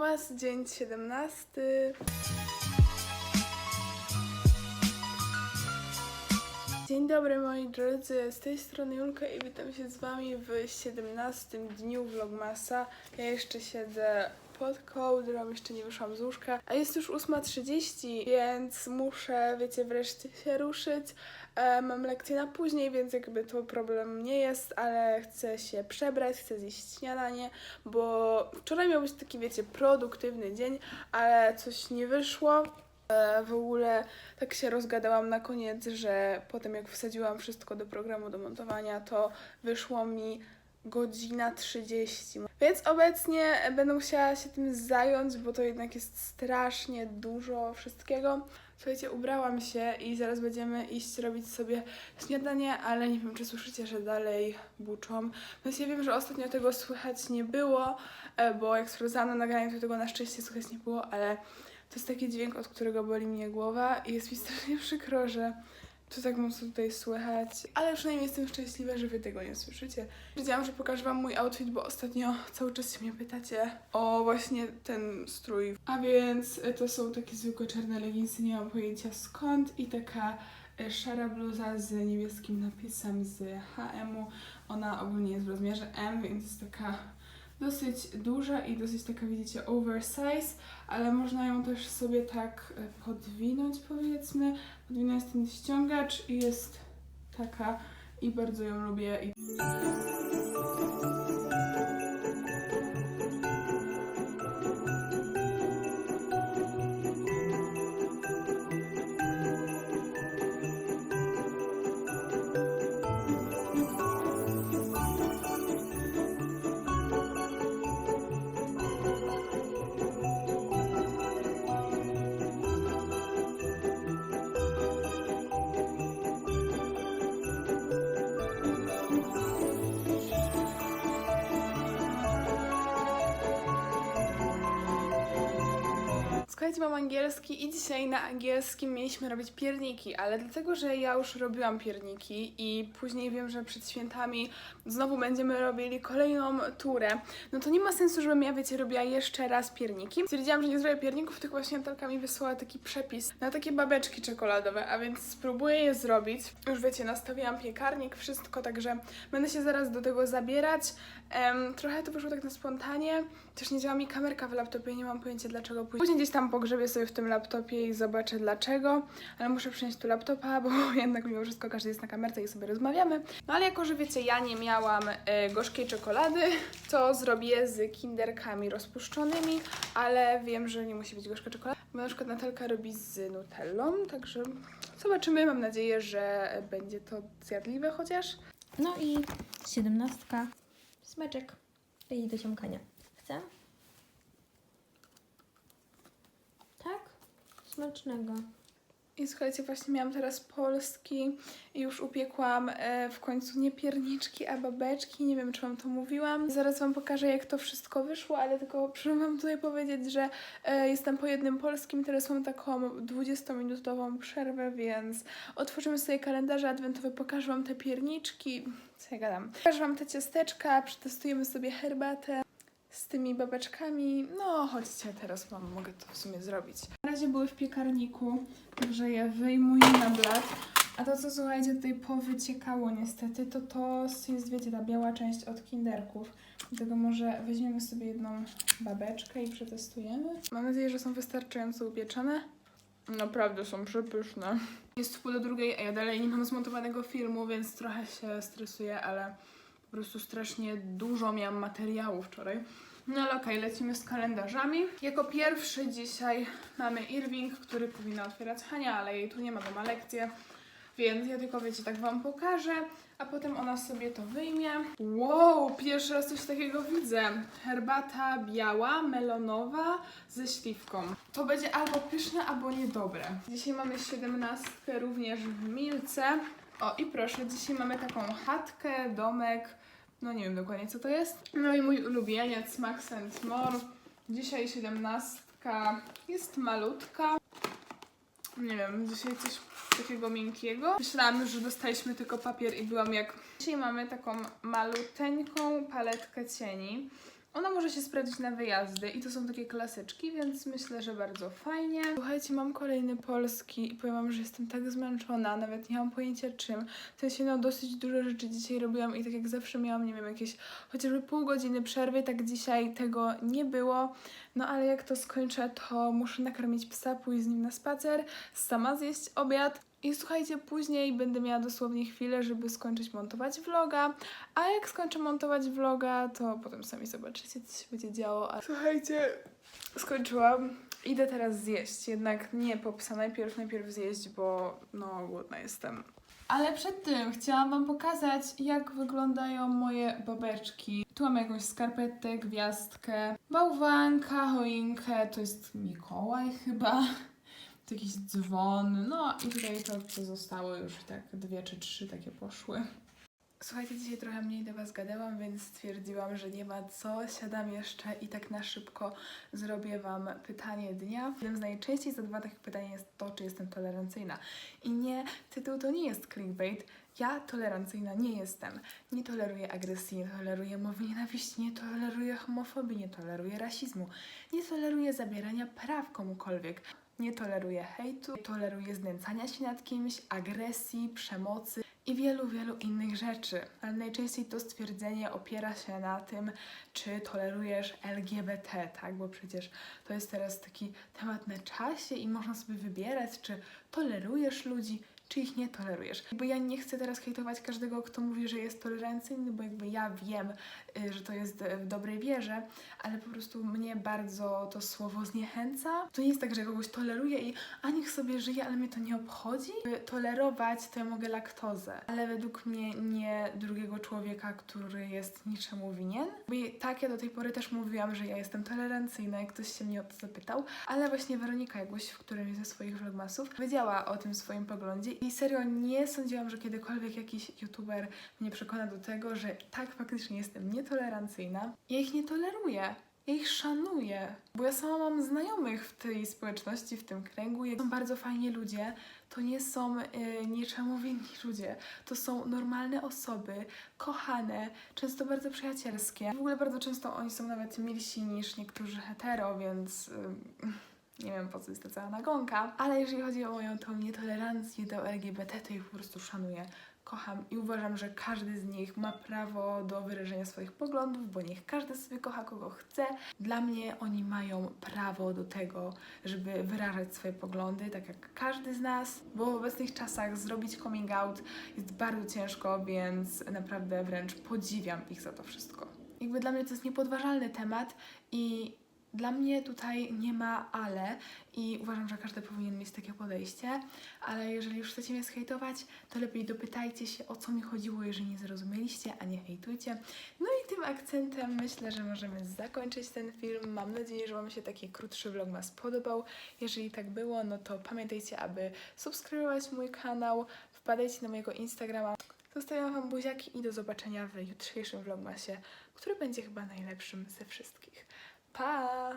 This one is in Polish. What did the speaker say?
Vlogmas, dzień 17. Dzień dobry moi drodzy, z tej strony Julka i witam się z wami w 17 dniu Vlogmasa. Ja jeszcze siedzę pod kołdrą, jeszcze nie wyszłam z łóżka, a jest już 8.30, więc muszę, wiecie, wreszcie się ruszyć. E, mam lekcję na później, więc jakby to problem nie jest, ale chcę się przebrać, chcę zjeść śniadanie, bo wczoraj miał być taki, wiecie, produktywny dzień, ale coś nie wyszło. E, W ogóle tak się rozgadałam na koniec, że potem jak wsadziłam wszystko do programu do montowania, to wyszło mi godzina 30. Więc obecnie będę musiała się tym zająć, bo to jednak jest strasznie dużo wszystkiego. Słuchajcie, ubrałam się i zaraz będziemy iść robić sobie śniadanie, ale nie wiem, czy słyszycie, że dalej buczą. Więc ja wiem, że ostatnio tego słychać nie było, e, bo jak sprawdzałam na to tego na szczęście słychać nie było, ale to jest taki dźwięk, od którego boli mnie głowa i jest mi strasznie przykro, że to tak mocno tutaj słychać. Ale przynajmniej jestem szczęśliwa, że wy tego nie słyszycie. Wiedziałam, że pokażę wam mój outfit, bo ostatnio cały czas się mnie pytacie o właśnie ten strój. A więc e, to są takie zwykłe czarne leginsy, nie mam pojęcia skąd i taka e, szara bluza z niebieskim napisem z H&M-u. Ona ogólnie jest w rozmiarze M, więc jest taka dosyć duża i dosyć taka, widzicie, oversize, ale można ją też sobie tak e, podwinąć, powiedzmy. Podwinąć ten ściągacz i jest taka i bardzo ją lubię. I... Słuchajcie, mam angielski i dzisiaj na angielskim mieliśmy robić pierniki, ale dlatego, że ja już robiłam pierniki i później wiem, że przed świętami znowu będziemy robili kolejną turę, no to nie ma sensu, żebym ja, wiecie, robiła jeszcze raz pierniki. Stwierdziłam, że nie zrobię pierników, tylko właśnie Natalka mi wysłała taki przepis na takie babeczki czekoladowe, a więc spróbuję je zrobić. Już wiecie, nastawiłam piekarnik, wszystko, także będę się zaraz do tego zabierać. Em, trochę to wyszło tak na spontanie, też nie działa mi kamerka w laptopie, nie mam pojęcia dlaczego. Później gdzieś tam pogrzebię sobie w tym laptopie i zobaczę dlaczego, ale muszę przynieść tu laptopa, bo jednak mimo wszystko każdy jest na kamerce i sobie rozmawiamy. No ale jako, że wiecie, ja nie miałam e, gorzkiej czekolady, to zrobię z kinderkami rozpuszczonymi, ale wiem, że nie musi być gorzka czekolada, bo na przykład Natalka robi z nutellą, także zobaczymy, mam nadzieję, że będzie to zjadliwe chociaż. No i siedemnastka. Smeczek. I do ciąkania. Chcę? Tak? Smacznego. I słuchajcie, właśnie miałam teraz polski i już upiekłam e, w końcu nie pierniczki, a babeczki. Nie wiem, czy wam to mówiłam. Zaraz wam pokażę, jak to wszystko wyszło, ale tylko proszę wam tutaj powiedzieć, że e, jestem po jednym polskim. Teraz mam taką 20-minutową przerwę, więc otworzymy sobie kalendarze adwentowe, pokażę wam te pierniczki. Co ja gadam? Pokażę wam te ciasteczka, przetestujemy sobie herbatę z tymi babeczkami. No, chodźcie, teraz mam, mogę to w sumie zrobić. Razie były w piekarniku, także je wyjmuję na blat. A to, co słuchajcie, tutaj powyciekało niestety, to to jest, wiecie, ta biała część od kinderków. Dlatego może weźmiemy sobie jedną babeczkę i przetestujemy. Mam nadzieję, że są wystarczająco upieczone. Naprawdę są przepyszne. Jest w pół do drugiej, a ja dalej nie mam zmontowanego filmu, więc trochę się stresuję, ale po prostu strasznie dużo miałam materiału wczoraj. No ale okej, lecimy z kalendarzami. Jako pierwszy dzisiaj mamy Irving, który powinna otwierać Hania, ale jej tu nie ma, bo ma lekcję. Więc ja tylko, wiecie, tak wam pokażę, a potem ona sobie to wyjmie. Wow, pierwszy raz coś takiego widzę. Herbata biała, melonowa ze śliwką. To będzie albo pyszne, albo niedobre. Dzisiaj mamy siedemnastkę również w Milce. O i proszę, dzisiaj mamy taką chatkę, domek, no nie wiem dokładnie co to jest. No i mój ulubieniec Max and More. Dzisiaj siedemnastka jest malutka. Nie wiem, dzisiaj coś takiego miękkiego. Myślałam już, że dostaliśmy tylko papier i byłam jak... Dzisiaj mamy taką maluteńką paletkę cieni. Ona może się sprawdzić na wyjazdy i to są takie klasyczki, więc myślę, że bardzo fajnie. Słuchajcie, mam kolejny polski i powiem wam, że jestem tak zmęczona, nawet nie mam pojęcia czym. W sensie, no dosyć dużo rzeczy dzisiaj robiłam i tak jak zawsze miałam, nie wiem, jakieś chociażby pół godziny przerwy, tak dzisiaj tego nie było. No ale jak to skończę, to muszę nakarmić psa, pójść z nim na spacer, sama zjeść obiad. I słuchajcie, później będę miała dosłownie chwilę, żeby skończyć montować vloga, a jak skończę montować vloga, to potem sami zobaczycie, co się będzie działo. A słuchajcie, skończyłam. Idę teraz zjeść, jednak nie po psa, najpierw, najpierw zjeść, bo no głodna jestem. Ale przed tym chciałam Wam pokazać, jak wyglądają moje babeczki. Tu mam jakąś skarpetę, gwiazdkę, bałwanka, choinkę, to jest Mikołaj chyba. Jakiś dzwon, no i tutaj to, co zostało już tak dwie czy trzy takie poszły. Słuchajcie, dzisiaj trochę mniej do Was gadałam, więc stwierdziłam, że nie ma co. Siadam jeszcze i tak na szybko zrobię Wam pytanie dnia. Jednym z najczęściej zadawanych pytań jest to, czy jestem tolerancyjna. I nie, tytuł to nie jest clickbait. Ja tolerancyjna nie jestem. Nie toleruję agresji, nie toleruję mowy nienawiści, nie toleruję homofobii, nie toleruję rasizmu, nie toleruję zabierania praw komukolwiek. Nie toleruję hejtu, nie toleruję znęcania się nad kimś, agresji, przemocy i wielu, wielu innych rzeczy. Ale najczęściej to stwierdzenie opiera się na tym, czy tolerujesz LGBT, tak? Bo przecież to jest teraz taki temat na czasie i można sobie wybierać, czy tolerujesz ludzi, czy ich nie tolerujesz. Bo ja nie chcę teraz hejtować każdego, kto mówi, że jest tolerancyjny, bo jakby ja wiem, y, że to jest y, w dobrej wierze, ale po prostu mnie bardzo to słowo zniechęca. To nie jest tak, że kogoś toleruję i a niech sobie żyje, ale mnie to nie obchodzi. By Tolerować to ja mogę laktozę, ale według mnie nie drugiego człowieka, który jest niczemu winien. Bo tak ja do tej pory też mówiłam, że ja jestem tolerancyjna, jak ktoś się mnie o to zapytał, ale właśnie Weronika Jagłoś w którymś ze swoich vlogmasów powiedziała o tym swoim poglądzie i serio nie sądziłam, że kiedykolwiek jakiś youtuber mnie przekona do tego, że tak faktycznie jestem nietolerancyjna. Ja ich nie toleruję. Ja ich szanuję, bo ja sama mam znajomych w tej społeczności, w tym kręgu. Są bardzo fajni ludzie. To nie są y, niczemu winni ludzie. To są normalne osoby, kochane, często bardzo przyjacielskie. W ogóle bardzo często oni są nawet milsi niż niektórzy hetero, więc y, nie wiem po co jest ta cała nagonka. Ale jeżeli chodzi o moją tą nietolerancję do LGBT, to ich po prostu szanuję kocham i uważam, że każdy z nich ma prawo do wyrażenia swoich poglądów, bo niech każdy sobie kocha kogo chce. Dla mnie oni mają prawo do tego, żeby wyrażać swoje poglądy, tak jak każdy z nas, bo w obecnych czasach zrobić coming out jest bardzo ciężko, więc naprawdę wręcz podziwiam ich za to wszystko. Jakby dla mnie to jest niepodważalny temat i dla mnie tutaj nie ma ale i uważam, że każdy powinien mieć takie podejście, ale jeżeli już chcecie mnie zhejtować, to lepiej dopytajcie się, o co mi chodziło, jeżeli nie zrozumieliście, a nie hejtujcie. No i tym akcentem myślę, że możemy zakończyć ten film. Mam nadzieję, że Wam się taki krótszy vlog spodobał. Jeżeli tak było, no to pamiętajcie, aby subskrybować mój kanał, wpadajcie na mojego Instagrama. Zostawiam Wam buziaki i do zobaczenia w jutrzejszym vlogmasie, który będzie chyba najlepszym ze wszystkich. 怕